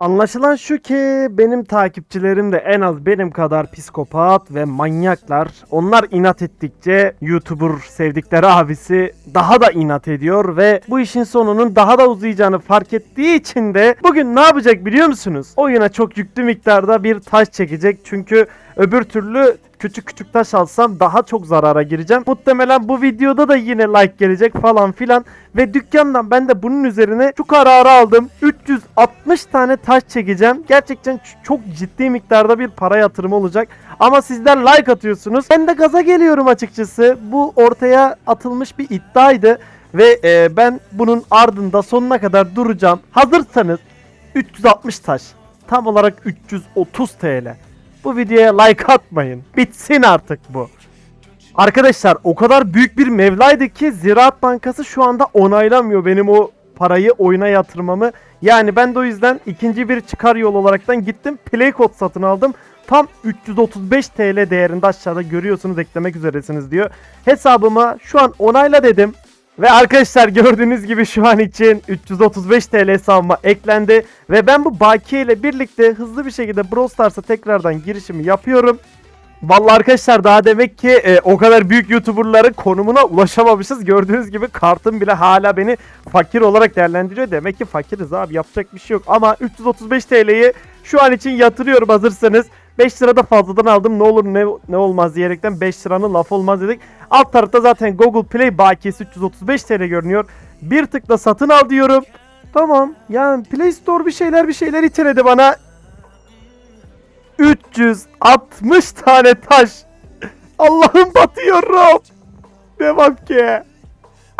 Anlaşılan şu ki benim takipçilerim de en az benim kadar psikopat ve manyaklar. Onlar inat ettikçe YouTuber sevdikleri abisi daha da inat ediyor ve bu işin sonunun daha da uzayacağını fark ettiği için de bugün ne yapacak biliyor musunuz? Oyuna çok yüklü miktarda bir taş çekecek çünkü öbür türlü küçük küçük taş alsam daha çok zarara gireceğim. Muhtemelen bu videoda da yine like gelecek falan filan. Ve dükkandan ben de bunun üzerine şu kararı aldım. 360 tane taş çekeceğim. Gerçekten çok ciddi miktarda bir para yatırımı olacak. Ama sizler like atıyorsunuz. Ben de gaza geliyorum açıkçası. Bu ortaya atılmış bir iddiaydı. Ve e, ben bunun ardında sonuna kadar duracağım. Hazırsanız 360 taş. Tam olarak 330 TL. Bu videoya like atmayın. Bitsin artık bu. Arkadaşlar o kadar büyük bir mevlaydı ki Ziraat Bankası şu anda onaylamıyor benim o parayı oyuna yatırmamı. Yani ben de o yüzden ikinci bir çıkar yol olaraktan gittim. Play kod satın aldım. Tam 335 TL değerinde aşağıda görüyorsunuz eklemek üzeresiniz diyor. Hesabıma şu an onayla dedim. Ve arkadaşlar gördüğünüz gibi şu an için 335 TL hesabıma eklendi. Ve ben bu bakiye ile birlikte hızlı bir şekilde Brawl Stars'a tekrardan girişimi yapıyorum. Vallahi arkadaşlar daha demek ki e, o kadar büyük YouTuber'ların konumuna ulaşamamışız. Gördüğünüz gibi kartım bile hala beni fakir olarak değerlendiriyor. Demek ki fakiriz abi yapacak bir şey yok. Ama 335 TL'yi şu an için yatırıyorum hazırsanız. 5 lira da fazladan aldım ne olur ne, ne olmaz diyerekten 5 liranın laf olmaz dedik. Alt tarafta zaten Google Play bakiyesi 335 TL görünüyor. Bir tıkla satın al diyorum. Tamam yani Play Store bir şeyler bir şeyler itiledi bana. 360 tane taş. Allah'ım batıyorum. Devam ki.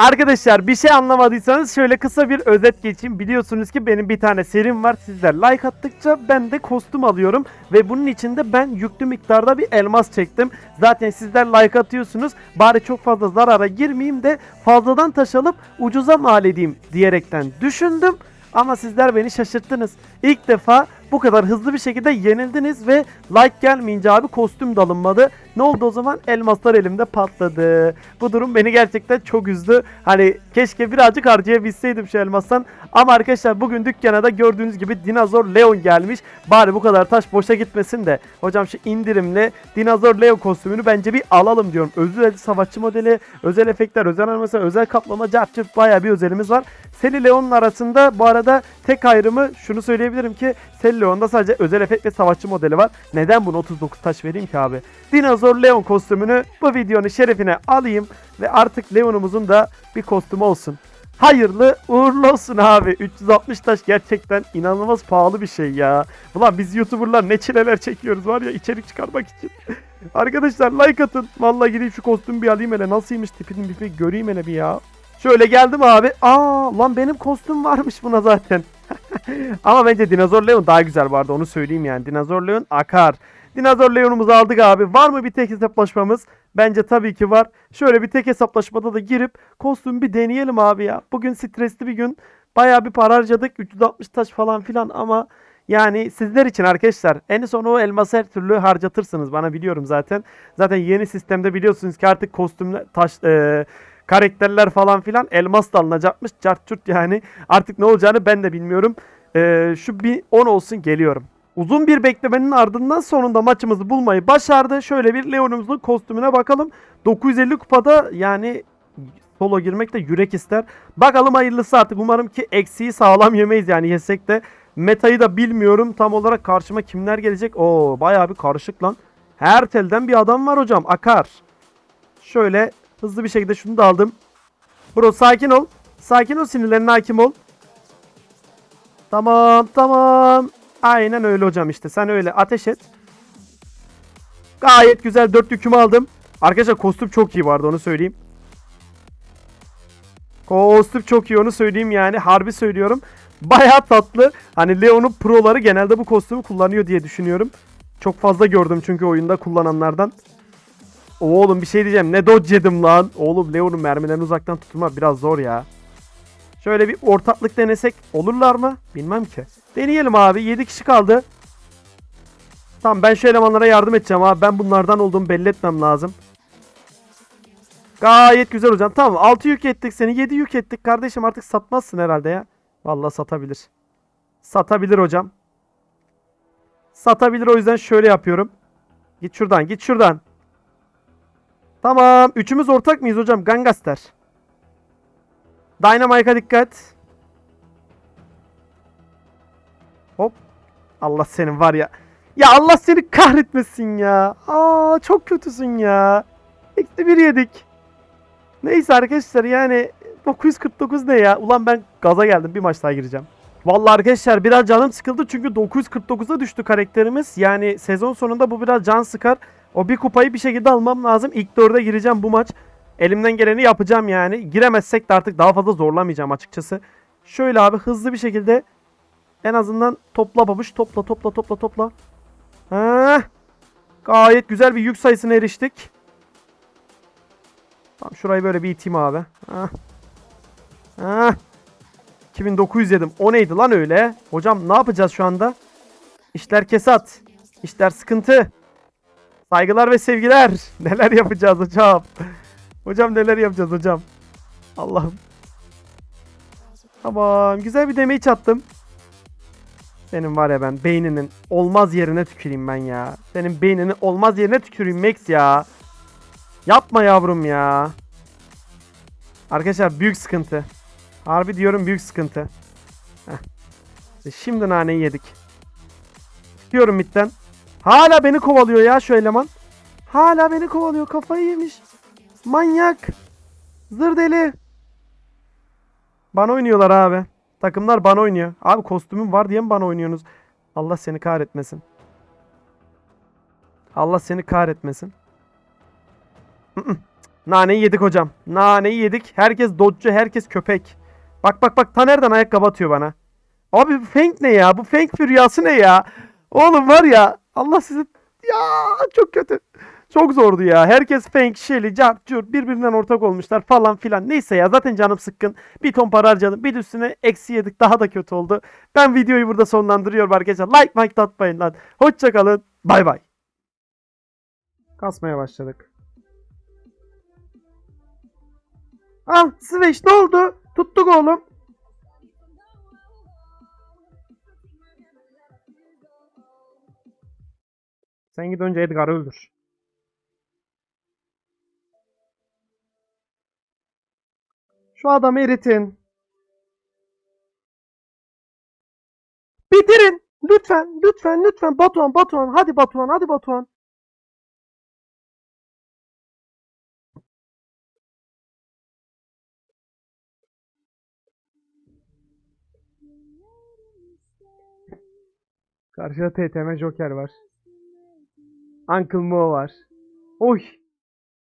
Arkadaşlar bir şey anlamadıysanız şöyle kısa bir özet geçeyim. Biliyorsunuz ki benim bir tane serim var. Sizler like attıkça ben de kostüm alıyorum. Ve bunun için de ben yüklü miktarda bir elmas çektim. Zaten sizler like atıyorsunuz. Bari çok fazla zarara girmeyeyim de fazladan taş alıp ucuza mal edeyim diyerekten düşündüm. Ama sizler beni şaşırttınız. İlk defa bu kadar hızlı bir şekilde yenildiniz ve like gelmeyince abi kostüm de alınmadı. Ne oldu o zaman? Elmaslar elimde patladı. Bu durum beni gerçekten çok üzdü. Hani keşke birazcık harcayabilseydim şu elmastan. Ama arkadaşlar bugün dükkana da gördüğünüz gibi Dinozor Leon gelmiş. Bari bu kadar taş boşa gitmesin de. Hocam şu indirimle Dinozor Leon kostümünü bence bir alalım diyorum. Özel savaşçı modeli, özel efektler, özel animasyon, özel kaplama, cart curt bayağı bir özelimiz var. Seli Leon'un arasında bu arada tek ayrımı şunu söyleyebilirim ki Seli Leon'da sadece özel efekt ve savaşçı modeli var. Neden bunu 39 taş vereyim ki abi? Dinozor Leon kostümünü bu videonun şerefine alayım ve artık Leon'umuzun da bir kostümü olsun. Hayırlı uğurlu olsun abi. 360 taş gerçekten inanılmaz pahalı bir şey ya. Ulan biz YouTuber'lar ne çileler çekiyoruz var ya içerik çıkarmak için. Arkadaşlar like atın. Vallahi gideyim şu kostümü bir alayım hele. Nasılmış tipini bir göreyim hele bir ya. Şöyle geldim abi. Aa lan benim kostüm varmış buna zaten. Ama bence Dinozor Leon daha güzel vardı onu söyleyeyim yani. Dinozor Leon akar. Dinozor Leon'umuzu aldık abi. Var mı bir tek hesaplaşmamız? Bence tabii ki var. Şöyle bir tek hesaplaşmada da girip kostüm bir deneyelim abi ya. Bugün stresli bir gün. Bayağı bir para harcadık. 360 taş falan filan ama yani sizler için arkadaşlar en son o elması her türlü harcatırsınız. Bana biliyorum zaten. Zaten yeni sistemde biliyorsunuz ki artık kostümler taş e, karakterler falan filan elmas da alınacakmış. Cart curt yani. Artık ne olacağını ben de bilmiyorum. E, şu bir 10 olsun geliyorum. Uzun bir beklemenin ardından sonunda maçımızı bulmayı başardı. Şöyle bir Leon'umuzun kostümüne bakalım. 950 kupada yani solo girmek de yürek ister. Bakalım hayırlısı artık. Umarım ki eksiği sağlam yemeyiz yani yesek de. Metayı da bilmiyorum. Tam olarak karşıma kimler gelecek? Oo bayağı bir karışık lan. Her telden bir adam var hocam. Akar. Şöyle hızlı bir şekilde şunu da aldım. Bro sakin ol. Sakin ol sinirlerine hakim ol. Tamam tamam. Aynen öyle hocam işte. Sen öyle ateş et. Gayet güzel dört yükümü aldım. Arkadaşlar kostüm çok iyi vardı onu söyleyeyim. Kostüm çok iyi onu söyleyeyim yani. Harbi söylüyorum. Baya tatlı. Hani Leon'un proları genelde bu kostümü kullanıyor diye düşünüyorum. Çok fazla gördüm çünkü oyunda kullananlardan. Oğlum bir şey diyeceğim. Ne dodge yedim lan. Oğlum Leon'un mermilerini uzaktan tutma biraz zor ya. Şöyle bir ortaklık denesek olurlar mı? Bilmem ki. Deneyelim abi. 7 kişi kaldı. Tamam ben şu elemanlara yardım edeceğim abi. Ben bunlardan olduğumu belli etmem lazım. Gayet güzel hocam. Tamam 6 yük ettik seni. 7 yük ettik. Kardeşim artık satmazsın herhalde ya. Vallahi satabilir. Satabilir hocam. Satabilir o yüzden şöyle yapıyorum. Git şuradan git şuradan. Tamam. Üçümüz ortak mıyız hocam? Gangaster. Dynamite'a dikkat. Hop. Allah senin var ya. Ya Allah seni kahretmesin ya. Aa çok kötüsün ya. Eksi bir yedik. Neyse arkadaşlar yani 949 ne ya? Ulan ben gaza geldim. Bir maç daha gireceğim. Vallahi arkadaşlar biraz canım sıkıldı çünkü 949'a düştü karakterimiz. Yani sezon sonunda bu biraz can sıkar. O bir kupayı bir şekilde almam lazım. İlk dörde gireceğim bu maç. Elimden geleni yapacağım yani. Giremezsek de artık daha fazla zorlamayacağım açıkçası. Şöyle abi hızlı bir şekilde en azından topla babuş. Topla topla topla topla. Ha. Gayet güzel bir yük sayısına eriştik. Tamam şurayı böyle bir iteyim abi. Ha. 2900 yedim. O neydi lan öyle? Hocam ne yapacağız şu anda? İşler kesat. İşler sıkıntı. Saygılar ve sevgiler. Neler yapacağız hocam? Hocam neler yapacağız hocam? Allah'ım. Tamam. Güzel bir damage attım. Senin var ya ben beyninin olmaz yerine tüküreyim ben ya. Senin beyninin olmaz yerine tüküreyim Max ya. Yapma yavrum ya. Arkadaşlar büyük sıkıntı. Harbi diyorum büyük sıkıntı. Heh. Şimdi naneyi yedik. Çıkıyorum midden. Hala beni kovalıyor ya şu eleman. Hala beni kovalıyor. Kafayı yemiş. Manyak. Zır deli. Bana oynuyorlar abi. Takımlar bana oynuyor. Abi kostümüm var diye mi bana oynuyorsunuz? Allah seni kahretmesin. Allah seni kahretmesin. Naneyi yedik hocam. Naneyi yedik. Herkes dodcu, herkes köpek. Bak bak bak ta nereden ayakkabı atıyor bana. Abi bu Feng ne ya? Bu Feng rüyası ne ya? Oğlum var ya Allah sizi ya çok kötü. Çok zordu ya. Herkes Feng, Shelly, Cart, Curt birbirinden ortak olmuşlar falan filan. Neyse ya zaten canım sıkkın. Bir ton para harcadım. Bir üstüne eksi yedik. Daha da kötü oldu. Ben videoyu burada sonlandırıyorum arkadaşlar. Like like atmayın lan. Hoşçakalın. Bay bay. Kasmaya başladık. Ah Sveş ne oldu? Tuttuk oğlum. Sen git önce Edgar'ı öldür. Şu adamı eritin. Bitirin. Lütfen, lütfen, lütfen. Batuhan, Batuhan. Hadi Batuhan, hadi Batuhan. Karşıda TTM Joker var. Uncle Mo var. Oy.